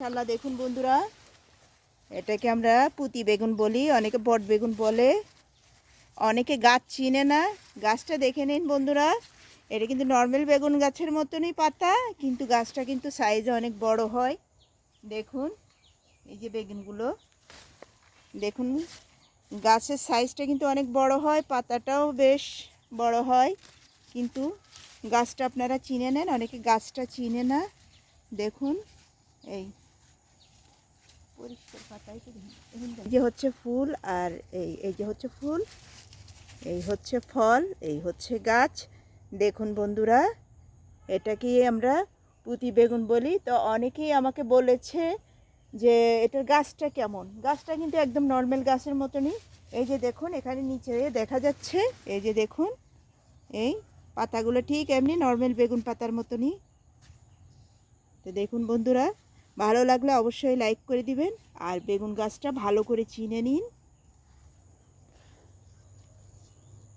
মাশাল্লাহ দেখুন বন্ধুরা, এটাকে আমরা পুঁতি বেগুন বলি, অনেকে বট বেগুন বলে, অনেকে গাছ চিনে না গাছটা দেখে নিন বন্ধুরা, এটা কিন্তু নর্মাল বেগুন গাছের মতনই পাতা, কিন্তু গাছটা কিন্তু সাইজে অনেক বড় হয় দেখুন, এই যে বেগুনগুলো, দেখুন, গাছের সাইজটা কিন্তু অনেক বড় হয়, পাতাটাও বেশ বড় হয়, কিন্তু গাছটা আপনারা চিনে নেন, অনেকে গাছটা চিনে না দেখুন। এই যে হচ্ছে ফুল আর এই এই যে হচ্ছে ফুল, এই হচ্ছে ফল, এই হচ্ছে গাছ। দেখুন বন্ধুরা এটাকে আমরা পুঁতি বেগুন বলি? তো অনেকেই আমাকে বলেছে যে এটার গাছটা কেমন? গাছটা কিন্তু একদম নর্মাল গাছের মতনই। এই যে দেখুন, এখানে নিচে দেখা যাচ্ছে, এই যে দেখুন, এই পাতাগুলো ঠিক এমনি নর্মাল বেগুন পাতার মতনই। তো দেখুন বন্ধুরা ভালো লাগলে অবশ্যই লাইক করে দিবেন আর বেগুন গাছটা ভালো করে চিনে নিন।